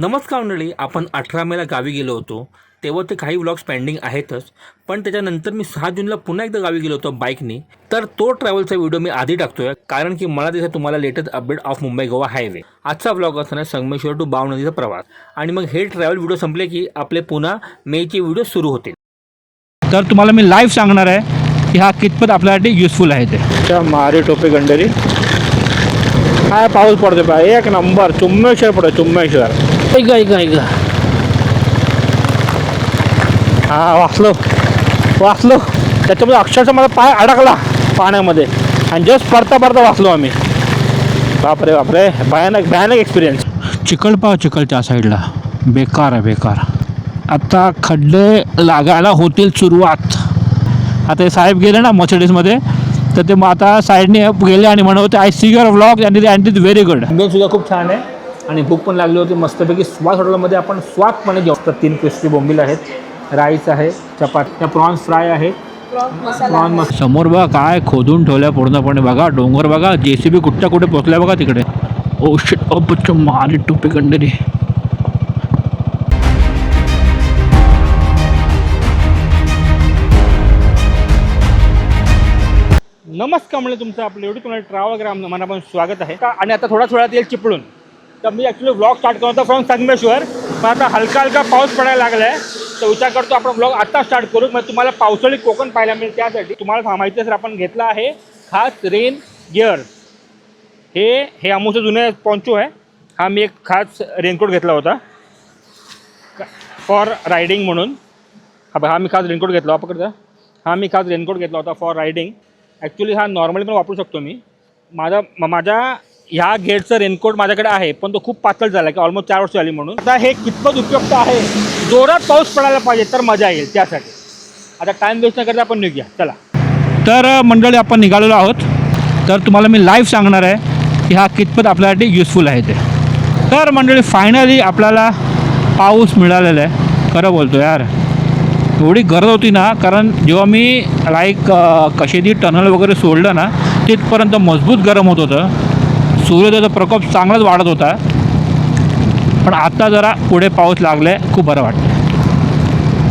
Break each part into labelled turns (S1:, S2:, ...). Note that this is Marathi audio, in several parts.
S1: नमस्कार मंडळी आपण अठरा मेला गावी गेलो होतो. तेव्हा ते काही व्लॉग्स पेंडिंग आहेतच. पण त्याच्यानंतर मी सहा जूनला पुन्हा एकदा गावी गेलो होतो बाईकने तर तो ट्रॅव्हलचा व्हिडिओ मी आधी टाकतोय. कारण की मला तिथे तुम्हाला latest update of Mumbai Goa highway आजचा व्लॉग असणार संगमेश्वर टू बाव नदीचा प्रवास. आणि मग हे ट्रॅव्हल व्हिडिओ संपले की आपले पुन्हा मेचे व्हिडिओ सुरू होतील.
S2: तर तुम्हाला मी लाईव्ह सांगणार आहे की हा कितपत आपल्यासाठी युजफुल आहे ते. मारे टोपे गंडेरी. काय पाऊस पडतो बा? एक नंबर चुम्मेश्वर पडतो चुम्मेश्वर. ऐका ऐका ऐका. हा वाचलो. वाचलो. त्याच्यामध्ये अक्षरशः मला पाय अडकला पाण्यामध्ये. आणि जस्ट पडता पडता वाचलो आम्ही. बापरे बापरे. भयानक भयानक एक्सपिरियन्स चिखल पाव चिखल त्या साईडला बेकार आहे बेकार. आता खड्डे लागायला होतील सुरुवात. आता हे साहेब गेले ना मर्सिडीजमध्ये तर ते मग आता साईडने गेले आणि म्हणत होते I see your vlog and and is very good सुद्धा खूप छान आहे. आणि भूक पण लागली होती मस्तपैकी. स्वाद हॉटेलमध्ये आपण स्वादपणे जेवू शकतो तीन क्रिस्पी बोंबील आहेत राईस आहे चपात्या प्रॉन्स फ्राय आहे. प्रॉन मस्त समोर बघा काय खोदून ठेवल्या पूर्णपणे बघा. डोंगर बघा जे सी बी कुठच्या कुठे पोचल्या बघा तिकडे. ओ शिट ओ पुच्छ मारी टोपी कंडेरी नमस्कार म्हणजे तुमचं आपलं एवढी तुम्हाला ट्रॅव्हल ग्राम मनापासून स्वागत आहे. का- आणि आता थोडा थोडा येईल चिपळून तर मी ॲक्च्युली ब्लॉग स्टार्ट करतो फ्रॉम संगमेश्वर. पण आता हलका हलका पाऊस पडायला लागला आहे तर विचार करतो आपण ब्लॉग आता स्टार्ट करू. मग तुम्हाला पावसाळी कोकण पाहायला मिळेल त्यासाठी. तुम्हाला माहिती असेल आपण घेतला आहे. खास रेन गिअर हे हे अमोचं जुने पॉन्चो आहे. हा मी एक खास रेनकोट घेतला होता. फॉर रायडिंग म्हणून. हा हा मी खास रेनकोट घेतला होता हा मी खास रेनकोट घेतला होता फॉर रायडिंग ॲक्च्युली हा नॉर्मली पण वापरू शकतो मी. माझा म- माझ्या ह्या गेटचं रेनकोट माझ्याकडे आहे पण तो खूप पातळ झाला की ऑलमोस्ट चार वर्ष झाली म्हणून. आता हे कितपत उपयुक्त आहे? जोरात पाऊस पडायला पाहिजे तर मजा येईल त्यासाठी. आता टाईम वेस्ट न करता आपण निघूया चला. तर मंडळी आपण निघालेलो आहोत. तर तुम्हाला मी लाईव्ह सांगणार आहे की हा कितपत आपल्यासाठी युजफुल आहे ते. तर मंडळी फायनली आपल्याला पाऊस मिळालेला आहे. खरं बोलतो यार. एवढी गरज होती ना कारण जेव्हा मी लाईक कशेदी टनल वगैरे सोडलं ना तिथपर्यंत मजबूत गरम होत होतं. सूर्योदयाचा प्रकोप चांगलाच वाढत होता. पण आत्ता जरा पुढे पाऊस लागले खूप बरं वाटतं.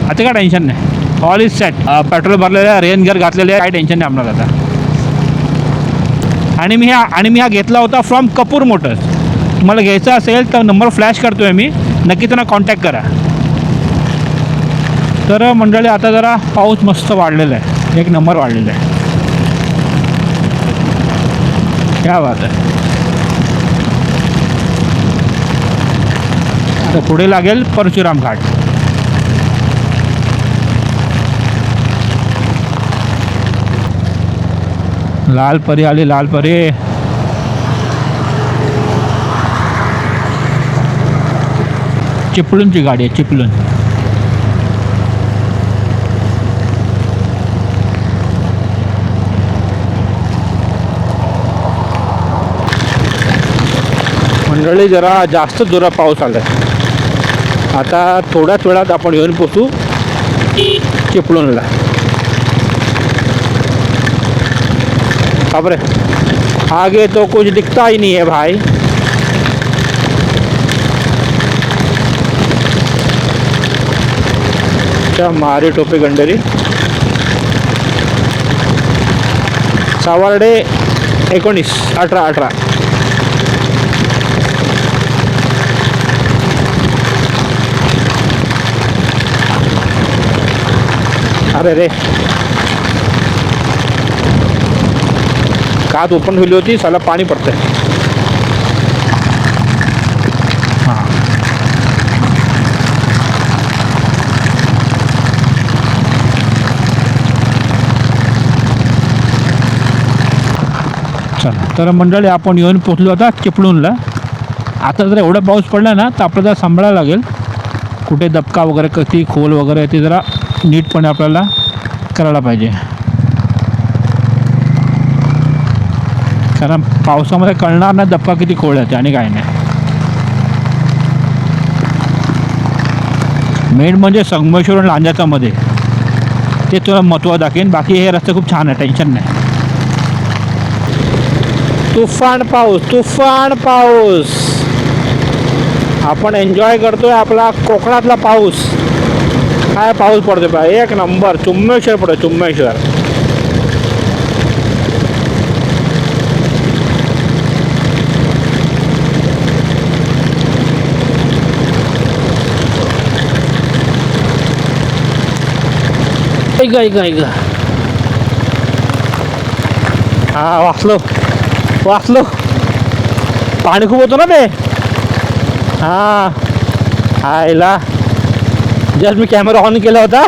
S2: आता काय टेन्शन नाही. ऑल इज सेट पेट्रोल भरलेलं आहे रेन गिअर घातलेले आहे काय टेन्शन नाही आपल्याला आता. आणि मी हा आणि मी हा घेतला होता फ्रॉम कपूर मोटर्स तुम्हाला घ्यायचा असेल तर नंबर फ्लॅश करतो आहे मी. नक्की त्यांना कॉन्टॅक्ट करा. तर मंडळी आता जरा पाऊस मस्त वाढलेला आहे. एक नंबर वाढलेला आहे. क्या बात आहे. तर पुढे लागेल परशुराम घाट. लाल परी आली लाल परी. चिपळूणची गाडी आहे चिपळूण. मंडळी जरा जास्त जोरात पाऊस आला आहे आता थोड्याच वेळात आपण येऊन पोचू चिपळूणला. खबर आगे तो कुछ दिखता ही नहीं है भाई. क्या मारे टोपे गंडेरी. सावर्डे एकोणीस अठरा अठरा. अरे रे. कात ओपन ठेवली होती साला पाणी पडतंय. हां. चला तर मंडळी आपण येऊन पोचलो आता चिपळूणला. आता जर एवढा पाऊस पडला ना तर आपल्याला जरा सांभाळायला लागेल. कुठे दबका वगैरे कधी खोल वगैरे ते जरा नीटपणे आपल्याला करायला पाहिजे. कारण पावसामध्ये कळणार नाही दप्पा किती खोळ येते आणि काय नाही. मेन म्हणजे संगमेश्वर आणि लांजाचामध्ये ते तुला महत्त्व दाखवेन. बाकी हे रस्ते खूप छान आहे टेन्शन नाही. तुफान पाऊस तुफान पाऊस. आपण एन्जॉय करतोय आपला कोकणातला पाऊस. काय पाऊस पडतोय बा एक नंबर चुम्मेश्वर पडतोय चुम्मेश्वर ऐक ऐक ऐक हा वाचलो वाचलो पाणी खूप होतं ना ते हां आयला जस्ट मी कॅमेरा ऑन केला होता.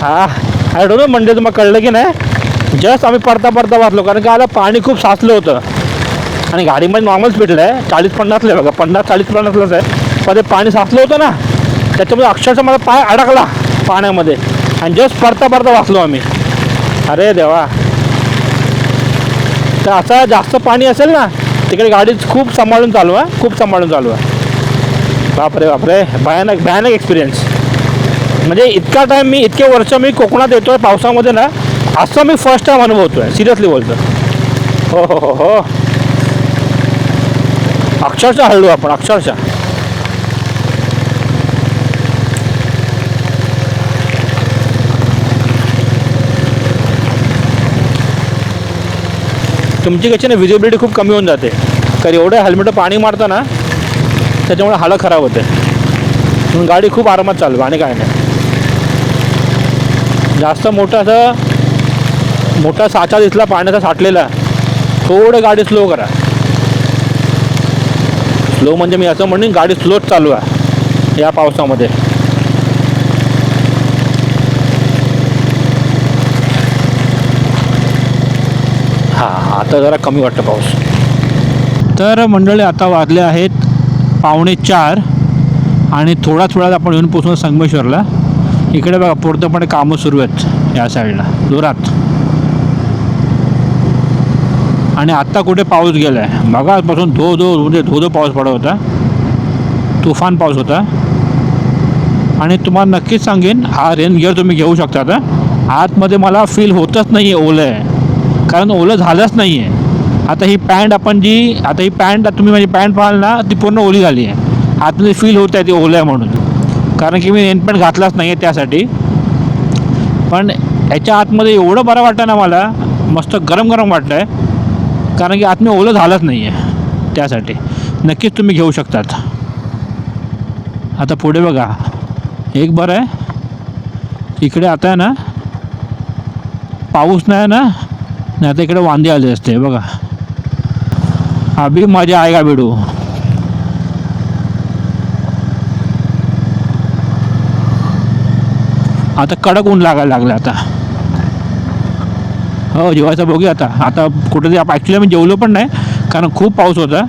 S2: हा आय डोंट नो म्हणजे तुम्हाला कळलं की नाही. जस्ट आम्ही पडता पडता वाचलो कारण का आला पाणी खूप साचलं होतं. आणि गाडीमध्ये नॉर्मल स्पीडला आहे. चाळीस पन्नासला आहे बघा पन्नास चाळीस पन्नासलाच आहे. पण ते पाणी साचलं होतं ना त्याच्यामध्ये अक्षरशः मला पाय अडकला पाण्यामध्ये. आणि जस्ट पडता पडता वाचलो आम्ही. अरे देवा. तर असं जास्त पाणी असेल ना तिकडे गाडी खूप सांभाळून चालू आहे खूप सांभाळून चालू आहे. बापरे बापरे. भयानक भयानक एक्सपिरियन्स म्हणजे इतका टाईम मी इतके वर्ष मी कोकणात येतो आहे पावसामध्ये ना असं मी फर्स्ट टाईम अनुभवतो आहे सिरियसली बोलतो हो हो हो हो. अक्षरशः हळू आपण अक्षरशः. तुमची कशी ना विजिबिलिटी खूप कमी होऊन जाते. कारण एवढं हेल्मेटं पाणी मारताना त्याच्यामुळे हालं खराब होते. म्हणून गाडी खूप आरामात चालू आणि काय नाही. जास्त मोठं असं मोठा साचा दिसला पाण्याचा साठलेला. थोडं गाडी स्लो करा. स्लो म्हणजे मी असं म्हणेन गाडी स्लोच चालू आहे या पावसामध्ये. हां आता जरा कमी वाटतं पाऊस. तर मंडळी आता वाजले आहेत पावणे चार आणि थोड्याच वेळात आपण येऊन पोचलो संगमेश्वरला. इकडे बघा पूर्णपणे कामं सुरू आहेत या साईडला. जोरात. आणि आत्ता कुठे पाऊस गेला आहे बघा आजपासून धो धो म्हणजे धो धो पाऊस पडत होता. तुफान पाऊस होता. आणि तुम्हाला नक्कीच सांगेन हा रेन गिअर तुम्ही घेऊ शकता आता. आतमध्ये मला फील होतच नाही आहे ओलं. आहे कारण ओलं झालंच नाही आहे आता ही पॅन्ट आपण जी आता ही पॅन्ट तुम्ही माझी पॅन्ट पाहाल ना ती पूर्ण ओली झाली आहे. आतमध्ये फील होत आहे ती ओलं आहे म्हणून. कारण की मी रेन पॅन्ट घातलाच नाही आहे त्यासाठी. पण याच्या आतमध्ये एवढं बरं वाटतं ना मला मस्त गरम गरम वाटतं आहे कारण की आतमध्ये ओलं झालंच नाही आहे त्यासाठी. नक्कीच तुम्ही घेऊ शकतात. आता पुढे बघा. एक बरं आहे. इकडे आता आहे ना पाऊस नाही ना नाही आता इकडे वांदे आले असते बघा. अभी मजा आएगा बिडू आता कडक ऊन लागायला लागलं आता। हो जेवायचा बघूया आता। आता कुठेतरी आपण ॲक्च्युली आम्ही जेवलो पण नाही कारण खूप पाऊस होता।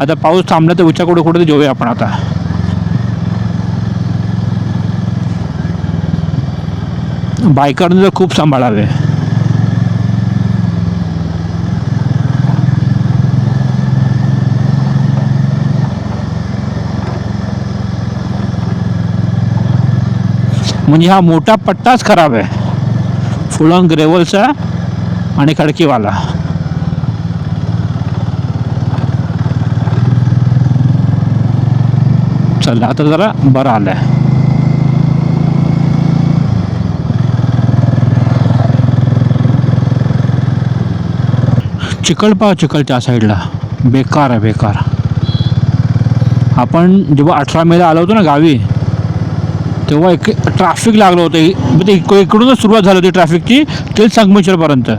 S2: आता पाऊस थांबला तर विचार कुठे कुठेतरी जेवूया आपण आता। बायकरने तर खूप सांभाळावे। म्हणजे हा मोठा पट्टाच खराब आहे. फुलंग ग्रेवलचा आणि खडकीवाला. चला आता जरा बरं आलं आहे चिखल पहा चिखल त्या साईडला बेकार आहे बेकार. आपण जेव्हा अठरा मेला आलो होतो ना गावी तेव्हा एक ट्रॅफिक लागलं होतं. इ- म्हणजे इक- इकडूनच सुरुवात झाली होती ट्रॅफिकची तेच संगमेश्वरपर्यंत.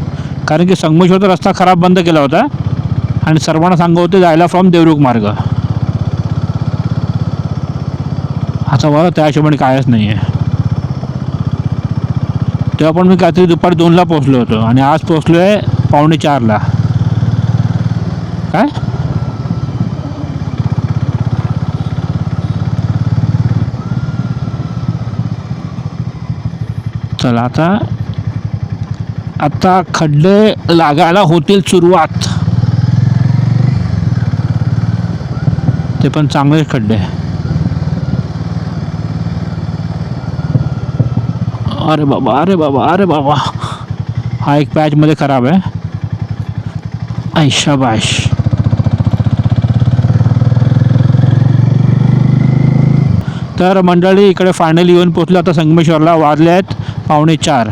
S2: कारण की संगमेश्वरचा रस्ता खराब बंद केला होता. आणि सर्वांना सांगत होते जायला फ्रॉम देवरुख मार्ग. आता बघा त्या हिशोबाने कायच नाही आहे तेव्हा पण मी काहीतरी दुपारी दोनला पोचलो होतो. आणि आज पोचलो आहे पावणे चारला. काय? चला आता आता खड्डे लागायला होतील सुरुवात. ते पण चांगले खड्डे. अरे बाबा अरे बाबा अरे बाबा. हा एक पॅचमध्ये खराब आहे. ऐशा बाश
S3: तर मंडळी इकडे फायनली येऊन पोचलो आता संगमेश्वरला वाजले आहेत. पावणे चार.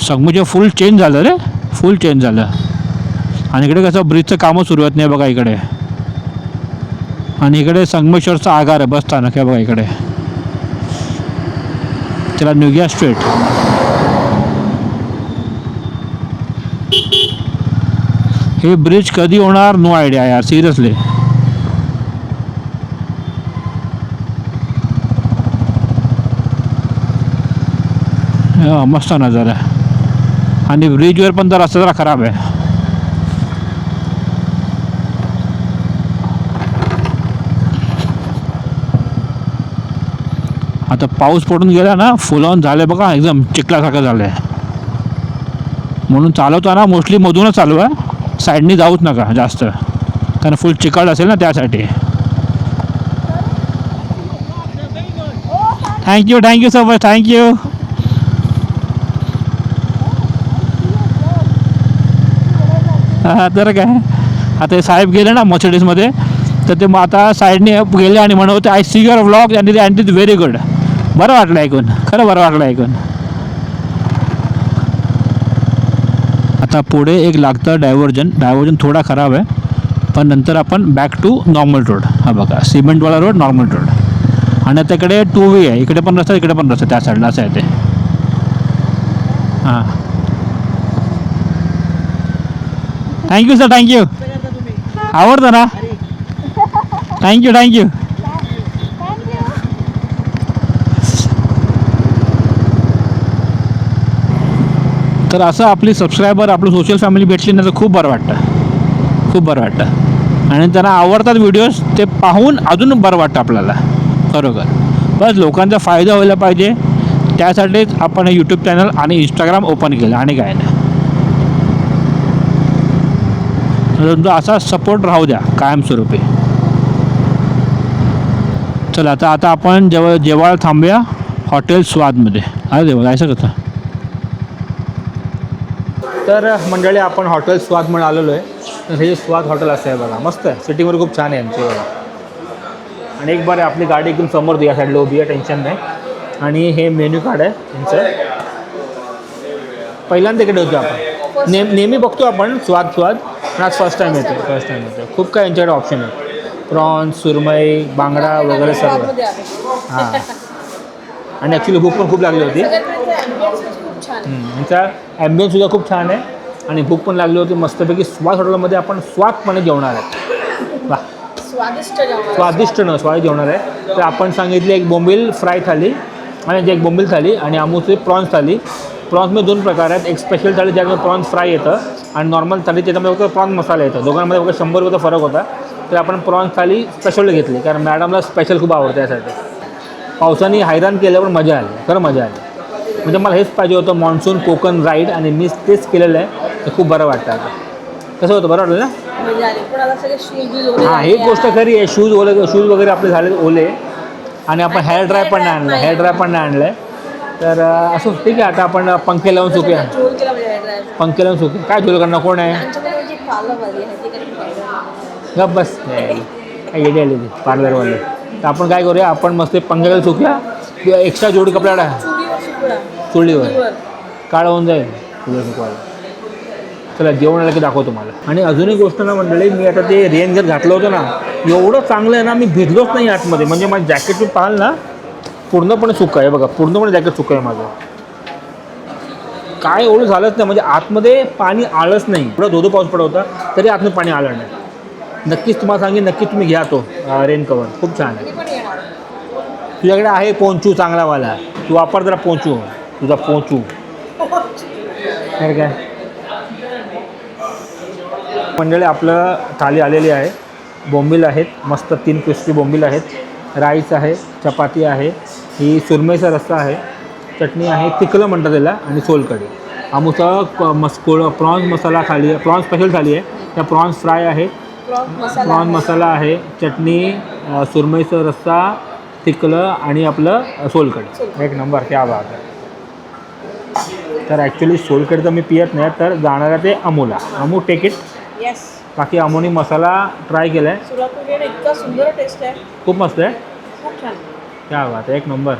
S3: संगमेश्वर फुल चेंज झालं रे? फुल चेंज झालं. आणि इकडे कसं ब्रिजचं कामं सुरू आहेत नाही बघा इकडे. आणि इकडे संगमेश्वरचा आगार आहे बस स्थानक आहे बघा इकडे. त्याला न्यूगिया स्ट्रीट हे ब्रिज कधी होणार? नो आयडिया यार सिरियसली मस्त नजारा आहे. आणि ब्रिजवर पण तर रस्ता जरा खराब आहे. आता पाऊस पडून गेला ना फुल झाले बघा एकदम चिखलासारखं झालं आहे म्हणून चालवताना मोस्टली मधूनच चालू आहे. साईडनी जाऊच नका जास्त. कारण फुल चिकट असेल ना त्यासाठी. Thank you thank you so much thank you तर काय? आता साहेब गेले ना मर्सिडीजमध्ये तर ते मग आता साईडने गेले आणि म्हणत होते I see your vlog and and is very good बरं वाटलं ऐकून खरं बरं वाटलं ऐकून. आता पुढे एक लागतं डायव्हर्जन डायव्हर्जन थोडा खराब आहे पण नंतर आपण बॅक टू नॉर्मल रोड हा बघा सिमेंटवाला रोड नॉर्मल रोड आणि आता इकडे टू वे आहे. इकडे पण रस्ता इकडे पण रस्ता त्या साईडला असं आहे ते. हां. थँक्यू सर थँक्यू आवडतं ना थँक्यू थँक्यू तर असं आपली सबस्क्रायबर आपलं सोशल फॅमिली भेटली ना तर खूप बरं वाटतं. खूप बरं वाटतं. आणि त्यांना आवडतात व्हिडिओज ते पाहून अजून बरं वाटतं आपल्याला. खरोखर बस लोकांचा फायदा व्हायला पाहिजे. त्यासाठीच आपण हे यूट्यूब चॅनल आणि इंस्टाग्राम ओपन केलं आणि काय नाही. परंतु असा सपोर्ट राहू द्या कायमस्वरूपी. चला आता आता आपण जेव्हा जेवाळ थांबूया हॉटेल स्वादमध्ये. अरे देवा जायचं कसं
S2: तर मंडळी आपण हॉटेल स्वाद म्हणून आलेलो आहे. तर हे जे स्वाद हॉटेल असं आहे बघा मस्त आहे. सिटिंगवर खूप छान आहे आमची बघा. आणि एक बार आपली गाडी एकदम समोर या साईडला उभी आहे टेन्शन नाही. आणि हे मेन्यू कार्ड आहे त्यांचं. पहिल्यांदा इकडे होतो आपण. नेम नेहमी बघतो आपण स्वाद स्वाद. पण आज फर्स्ट टाईम येतो फर्स्ट टाईम येतो. खूप काय यांच्याकडे ऑप्शन आहे. प्रॉन्स सुरमई बांगडा वगैरे सर्व. हां. आणि ॲक्च्युली भूक पण खूप लागली होती. यांचा ॲम्बियन्ससुद्धा खूप छान आहे. आणि भूक पण लागली होती मस्तपैकी. स्वाद हॉटेलमध्ये आपण स्वादपणे जेवणार आहे. वा
S4: स्वादिष्ट
S2: न स्वाद जेवणार आहे. तर आपण सांगितले एक बोंबील फ्राय थाली आणि जे एक बोंबील थाली आणि आमूचे प्रॉन्स थाली. प्रॉन्समध्ये दोन प्रकार आहेत. एक स्पेशल थाली ज्यामध्ये प्रॉन्स फ्राय येतं आणि नॉर्मल थाली त्याच्यामध्ये फक्त प्रॉन्स मसाला येतो. दोघांमध्ये फक्त शंभर रुपयाचा फरक होता. तर आपण प्रॉन्स थाली स्पेशल घेतली. कारण मॅडमला स्पेशल खूप आवडते यासाठी. पावसाने हैराण केलं पण मजा आली. खरं मजा आली. म्हणजे मला हेच पाहिजे होतं. मान्सून कोकण राईड आणि मी तेच केलेलं आहे. ते खूप बरं वाटतं आता. कसं होतं? बरं वाटलं ना? हां ही गोष्ट खरी आहे. शूज ओले शूज वगैरे आपले झाले ओले. आणि आपण हेअर ड्राय पण नाही आणलं. हेअर ड्राय पण नाही आणलं आहे तर असं ठीक आहे आता आपण पंखे लावून सुकूया पंखे लावून सुकूया काय झोल करणार? कोण आहे? गप बस. काय येडी आली ती पार्लरवाले. तर आपण काय करूया आपण मस्त पंखे खाली सुकूया किंवा एक्स्ट्रा जोडी कपडा
S4: चुलीवर.
S2: काळ होऊन जाईल. तुला सुकवायला चला जेवण आलं की दाखवतो तुम्हाला. आणि अजून एक गोष्ट ना मंडळी मी आता ते रेन जर घातलं होतं ना एवढं चांगलं आहे ना मी भिजलोच नाही आतमध्ये. म्हणजे माझं जॅकेट पाहाल ना पूर्णपणे सुकं आहे. बघा पूर्णपणे जॅकेट सुकं आहे माझं. काय एवढं झालंच नाही. म्हणजे आतमध्ये पाणी आलंच नाही. पुढं धोधो पाऊस पडत होता तरी आतमध्ये पाणी आलं नाही. नक्कीच तुम्हाला सांगेन नक्कीच तुम्ही घ्या तो रेन कवर खूप छान आहे. तुझ्याकडे आहे पोंचू चांगलावाला. तू वापर जरा पोंचू. तुझा पोंचू. काय? मंडळी आपलं थाली आलेली आहे. बोंबील आहेत. मस्त तीन क्रिस्पी बोंबील आहेत. राईस आहे चपाती आहे. ही सुरमईचा रस्सा आहे. चटणी आहे तिकलं म्हणतात त्याला आणि सोलकढी. आमूचा क- मस कोळ प्रॉन्स मसाला थाली आहे प्रॉन्स स्पेशल थाली आहे. त्या प्रॉन्स फ्राय आहे.
S4: प्रॉन्स मसाला
S2: प्रॉन मसाला आहे. चटणी अ, सुरमईचं रस्सा तिकलं आणि आपलं सोलकढी. एक नंबर क्या बात आहे तर ॲक्च्युली सोलकढी तर मी पियत नाही तर जाणार आहे ते अमूला. अमू टेक इट बाकी अमूनी मसाला ट्राय केला आहे
S4: सोलापूर इतका सुंदर टेस्ट आहे.
S2: खूप मस्त आहे. क्या बात आहे एक नंबर।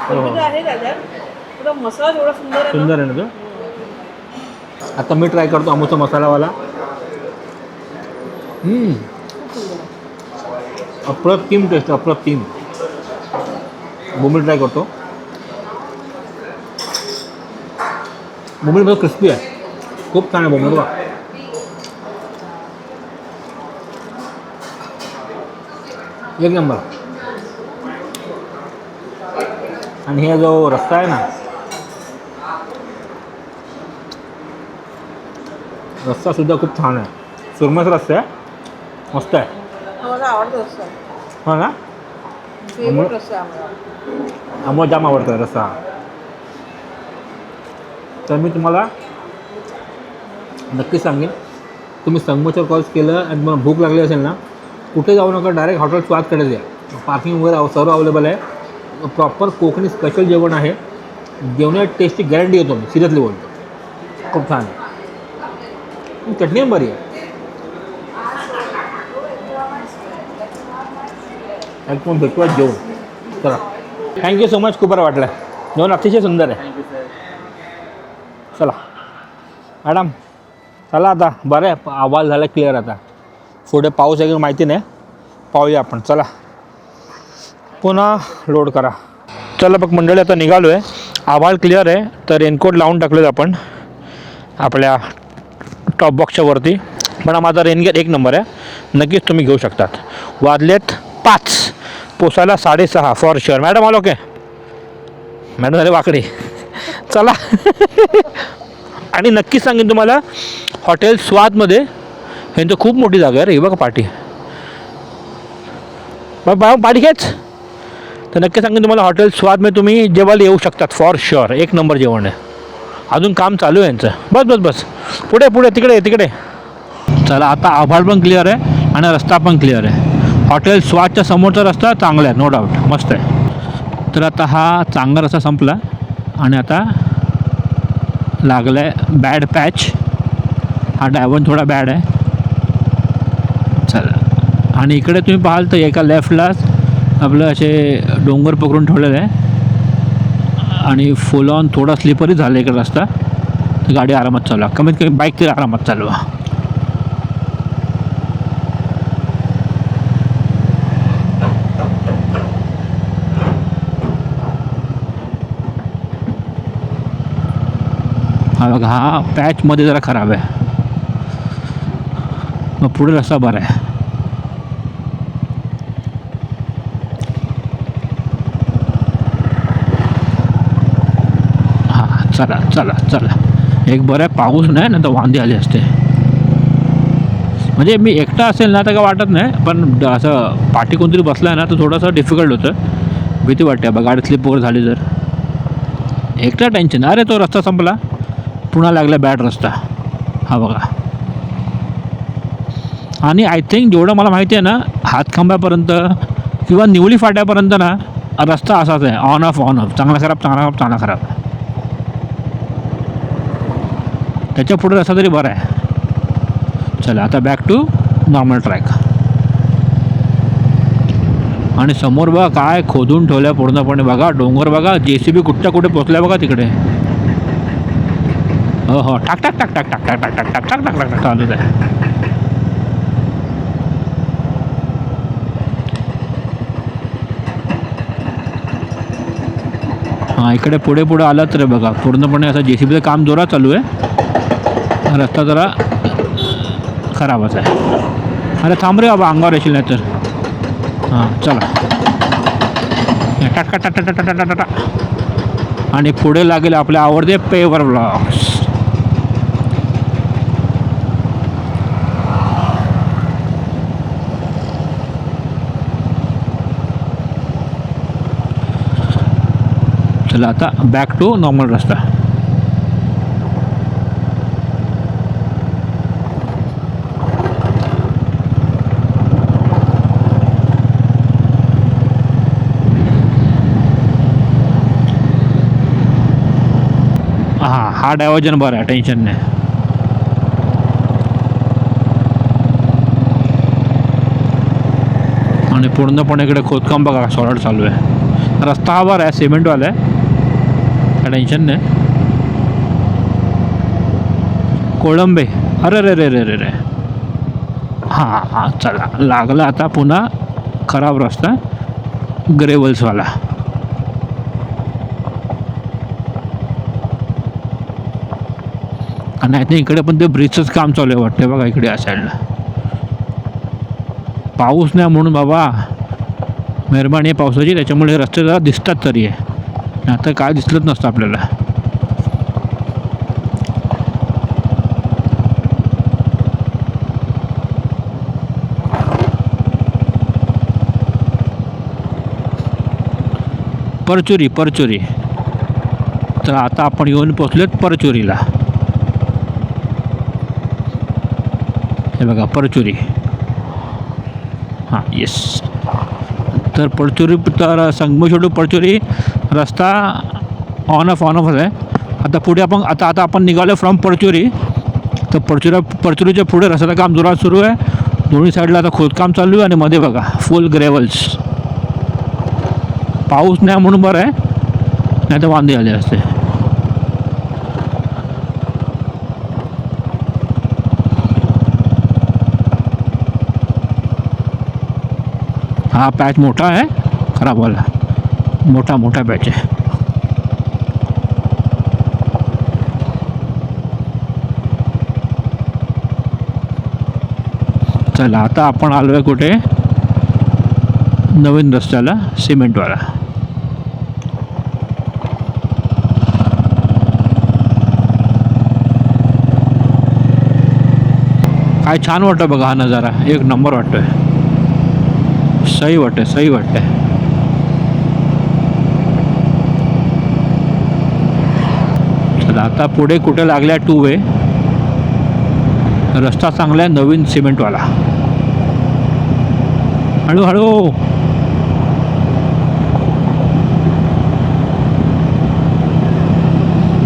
S2: हो हो
S4: आहे मसाला एवढा सुंदर आहे ना?
S2: सुंदर आहे ना तो? आता मी ट्राय करतो अमूचा मसालावाला. अप्रतिम टेस्ट अप्रतिम. बोंबील ट्राय करतो. बोंबील मला क्रिस्पी आहे. खूप छान आहे बोंबील बघा. एक नंबर आणि हे जो रस्ता आहे ना रस्ता सुद्धा खूप छान आहे. सुरमस रस्ता आहे. मस्त आहे. हो ना?
S4: आम्हाला.
S2: जाम आवडतं रस्सा तर मी तुम्हाला नक्की सांगेन. तुम्ही संगमेश्वर क्रॉस केलं आणि तुम्हाला भूक लागली असेल ना कुठे जाऊ नका डायरेक्ट हॉटेल स्वादकडे द्या पार्किंग वगैरे सर्व अवेलेबल आहे. प्रॉपर कोकणी स्पेशल जेवण आहे. जेवणाची टेस्टची गॅरंटी देतो मी सिरियसली बोलतो. खूप छान आहे. चटणी बरी आहे. एकदम भेटूया जेवण चला. थँक्यू सो मच खूप बरं वाटलं. जेवण अतिशय सुंदर आहे. चला. मॅडम चला आता. बरं आहे. आवाज झाला क्लिअर आता. पुढे पाऊस आहे की माहिती नाही. पाहूया आपण. चला. पुन्हा लोड करा. चला बघ मंडळी आता निघालो आहे आभाळ क्लिअर आहे तर रेनकोट लावून टाकलेत आपण. आपल्या टॉप बॉक्सच्या वरती. पण हा माझा रेनगेट एक नंबर आहे. नक्कीच तुम्ही घेऊ शकतात. वाजलेत पाच. पोसायला साडेसहा फॉर शुअर मॅडम आलो ओके मॅडम झाले वाकडे. चला. आणि नक्कीच सांगेन तुम्हाला हॉटेल स्वादमध्ये ह्यांचं खूप मोठी जागा आहे रे. बघा पाठी बा पाठी घ्यायच तर नक्की सांगेन तुम्हाला हॉटेल स्वादमध्ये तुम्ही जेवायला येऊ शकतात फॉर शुअर एक नंबर जेवण आहे. अजून काम चालू आहे यांचं. बस बस बस. पुढे पुढे तिकडे तिकडे. चला आता आभाळ पण क्लिअर आहे आणि रस्ता पण क्लिअर आहे. हॉटेल स्वादच्या समोरचा रस्ता चांगला आहे नो डाऊट मस्त आहे. तर आता हा चांगला रस्ता संपला आणि आता लागला आहे बॅड पॅच हा डायव्हन थोडा बॅड आहे. चला. आणि इकडे तुम्ही पाहाल तर एका लेफ्टलाच आपलं असे डोंगर पकडून ठेवलेलं आहे. आणि फुल ऑन थोडा स्लिपरी झाला इकडे रस्ता. तर गाडी आरामात चालवा. कमीत कमी बाईक तरी आरामात चालवा. हा बघा हा पॅचमध्ये जरा खराब आहे. मग पुढे रस्ता बरा आहे. चला चला चला. एक बरं आहे पाऊस नाही ना तर वांदे आले असते. म्हणजे मी एकटा असेल ना तर काय वाटत नाही पण असं पाठी कोणतरी बसला आहे ना तर थोडंसं डिफिकल्ट होतं. भीती वाटते बा गाडी स्लिप वगैरे झाली जर एकटा टेन्शन अरे तो रस्ता संपला. पुन्हा लागला बॅड रस्ता. हा बघा. आणि आय थिंक जेवढं मला माहिती आहे ना हातखांब्यापर्यंत किंवा निवली फाट्यापर्यंत ना रस्ता असाच आहे. ऑन ऑफ ऑन ऑफ चांगला खराब चांगला खराब चांगला खराब. त्याच्या पुढे रस्ता तरी बरा आहे चला आता बॅक टू नॉर्मल ट्रॅक आणि समोर बघा काय खोदून ठेवल्या पूर्णपणे बघा डोंगर बघा जे सी बी कुठच्या कुठे पोचल्या बघा तिकडे हो हो टाक टाक टाक टाक टाक टाक टाक टाक टाक टाक टाक टाक टाक चालूच आहे हां इकडे पुढे पुढे आलं रे बघा पूर्णपणे असं जे सी बीचं काम जोरात चालू आहे रस्ता जरा खराबच आहे. अरे थांब रे बाबा अंगावर येशील नाही तर हां चला टाटका टाटा टाटा टाटा टाटा आणि पुढे लागेल आपले आवडते पेवर ब्लॉक्स चला आता बॅक टू नॉर्मल रस्ता. हा डायव्हर्जन बरं आहे टेन्शन नाही. आणि पूर्णपणे इकडे खोदकाम बघा सॉलड चालू आहे. रस्ता हा बरा आहे सिमेंटवाला आहे. टेन्शन नाही. कोळंबे. अरे रे रे रे रे रे हां हां चला. लागला आता पुन्हा खराब रस्ता ग्रेवल्सवाला आणि इकडे पण ते ब्रिजचंच काम चालू आहे वाटतं बघा इकडे या साईडला पाऊस नाही म्हणून बाबा. मेहरबानी आहे पावसाची त्याच्यामुळे रस्ते जरा दिसतात तरी आहे. आता काय दिसलंच नसतं आपल्याला. परचुरी परचुरी. तर आता आपण येऊन पोचलोत परचुरीला. हे बघा परचुरी. हां येस तर पडचोरी तर संगमेश्वर टू पडचोरी रस्ता ऑन ऑफ ऑन ऑफच आहे. आता पुढे आपण आता आता आपण निघालो फ्रॉम परचुरी. तर परचुरा परचुरीच्या पुढे रस्त्याचं काम जोरात सुरू आहे. दोन्ही साईडला आता खोदकाम चालू आहे आणि मध्ये बघा फुल ग्रेवल्स पाऊस नाही म्हणून बरं आहे. नाही तर वांदे आले असते. हा पॅच मोठा आहे खराबवाला मोठा मोठा पॅच आहे चला आता आपण आलो आहे कुठे। नवीन रस्त्याला सिमेंटवाला काय छान वाटतं बघा हा नजारा एक नंबर वाटतोय. सही वाटतंय सही वाटतंय चला आता पुढे कुठे लागल्या टू वे रस्ता चांगला आहे नवीन सिमेंटवाला. हळूहळू.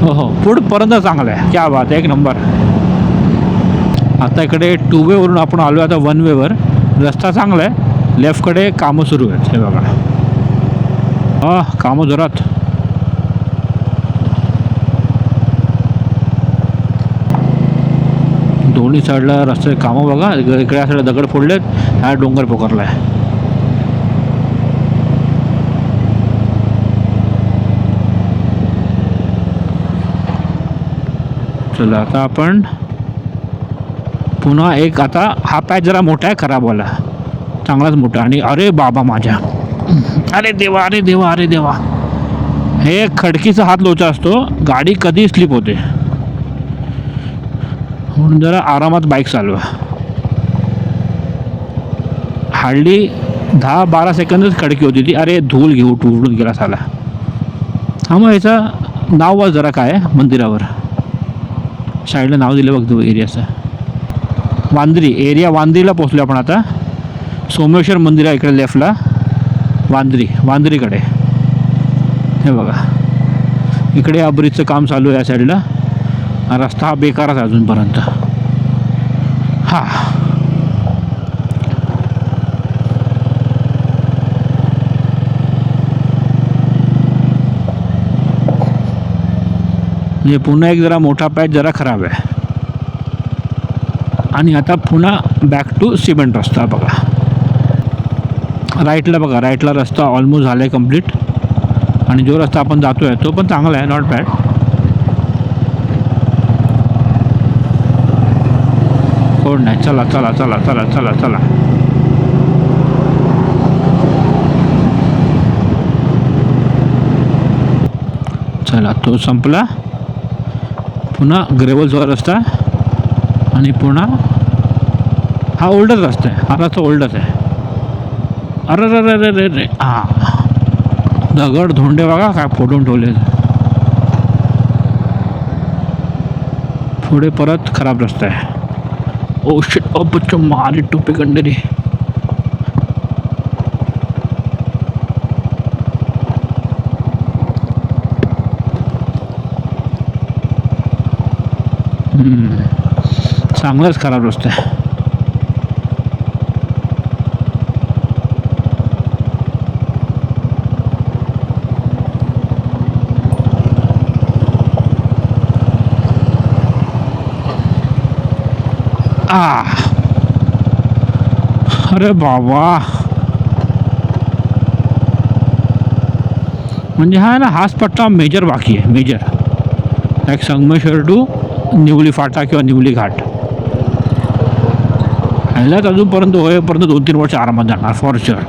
S2: हो हो पुढपर्यंत चांगलं आहे. क्या बात एक नंबर. आता इकडे टू वेवरून आपण आलो आता वन वेवर रस्ता चांगला आहे. लेफ्टकडे कामं सुरू आहेत. हे बघा. हा कामं जोरात. दोन्ही साईडला रस्ते कामं बघा. इकडे या साईडला दगड फोडलेत. हा डोंगर पोखरला आहे चला आता आपण पुन्हा एक आता हा पॅच जरा मोठा आहे खराब वाला. चांगलाच मोठा आणि अरे बाबा माझ्या. अरे देवा अरे देवा अरे देवा. हे खडकीचा हात लोचा असतो गाडी कधी स्लिप होते? म्हणून जरा आरामात बाईक चालवा. हार्डली दहा बारा सेकंदच खडकी होती ती. अरे धूल घेऊ उडून गेला साला. हा मग ह्याचं नाव वा जरा काय मंदिरावर. साईडला नाव दिलं बघतो एरियाचं. वांद्री एरिया वांद्रीला पोचलो आपण आता. सोमेश्वर मंदिर आहे इकडे लेफ्टला वांद्री वांद्रीकडे. हे बघा. इकडे या ब्रिजचं काम चालू आहे या साईडला रस्ता हा बेकारच आहे अजूनपर्यंत. हा. म्हणजे पुन्हा एक जरा मोठा पॅच जरा खराब आहे. आणि आता पुन्हा बॅक टू सिमेंट रस्ता बघा. राईटला बघा राईटला रस्ता ऑलमोस्ट झाला आहे कंप्लीट आणि जो रस्ता आपण जातो आहे तो पण चांगला आहे नॉट बॅड कोण नाही चला चला चला चला चला चला. चला तो संपला. पुन्हा ग्रेवल्सवर रस्ता. आणि पुन्हा हा ओल्डच रस्ता आहे. हा रस्ता ओल्डच आहे. अरे रे रे रे रे हां. दगड धोंडे बघा काय फोडून ठेवले. पुढे परत खराब रस्ता आहे. ओ शिट ओ बच्चो मारी टोपी कंडेरी. चांगलाच खराब रस्ता आहे. अरे बाबा. म्हणजे हा ना हाच पट्टा मेजर बाकी आहे मेजर एक संगमेश्वर टू निवली फाटा किंवा निवली घाट. ह्यालाच अजूनपर्यंत होईपर्यंत दोन तीन वर्ष आरामात जाणार फॉर शुअर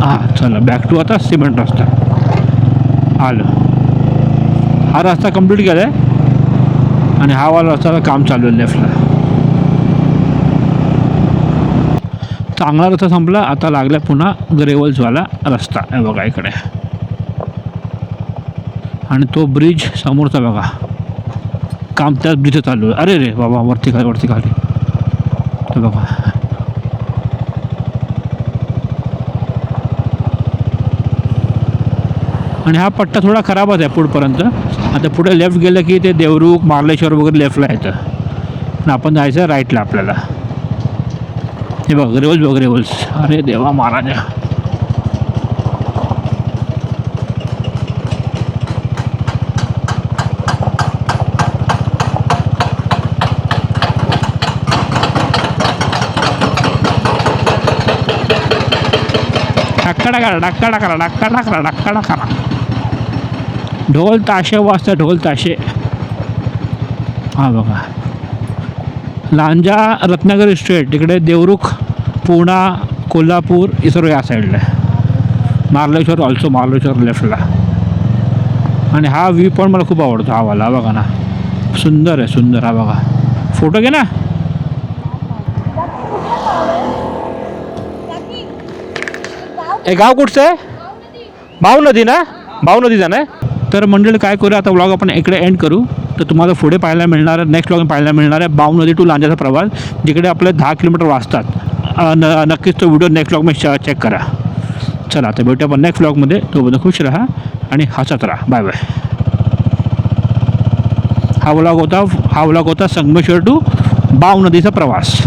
S2: हां चला बॅक टू आता सिमेंट रस्ता. आलं. हा रस्ता कंप्लीट केला आहे आणि हा वाला रस्त्याला काम चालू आहे लेफ्टला चांगला रस्ता संपला आता लागला पुन्हा ग्रेवल्सवाला रस्ता आहे बघा इकडे. आणि तो ब्रिज समोरचा बघा. काम त्याच ब्रिज चालू आहे. अरे रे बाबा वरती खाली वरती खाली. तर बघा. आणि हा पट्टा थोडा खराबच आहे पुढपर्यंत. आता पुढे लेफ्ट गेलं की ते देवरुख मार्लेश्वर वगैरे लेफ्टला येतं. पण आपण जायचं राईटला आपल्याला. हे बघ रेवल्स बघ रेवल्स अरे देवा महाराजा. डाक्का करा डाक्का करा डाक्का करा डाक्का करा. ढोल ताशे वाजता ढोल ताशे. हा बघा. लांजा रत्नागिरी स्ट्रेट इकडे देवरुख पुणा कोल्हापूर हे सर्व या साईडला आहे. मार्लेश्वर ऑल्सो मार्लेश्वर लेफ्टला आणि हा व्ह्यू पण मला खूप आवडतो हा वाला. बघा ना. सुंदर आहे सुंदर हा बघा. फोटो घे ना. हे गाव कुठचं आहे? भाऊ नदी ना? भाऊ नदीचा ना? तर मंडळी काय करू आता व्लॉग आपण इकडे एंड करू. तर तुम्हाला पुढे पाहायला मिळणार आहे नेक्स्ट व्लॉग पाहायला मिळणार आहे बाव नदी टू लांजाचा प्रवास जिकडे आपले दहा किलोमीटर वाचतात. न नक्कीच तो व्हिडिओ नेक्स्ट व्लॉग चेक करा. चला तर भेटू आपण नेक्स्ट व्लॉगमध्ये तोपर्यंत खुश राहा आणि हसत राहा. बाय बाय हा व्लॉग होता हा व्लॉग होता संगमेश्वर टू बाव नदीचा प्रवास.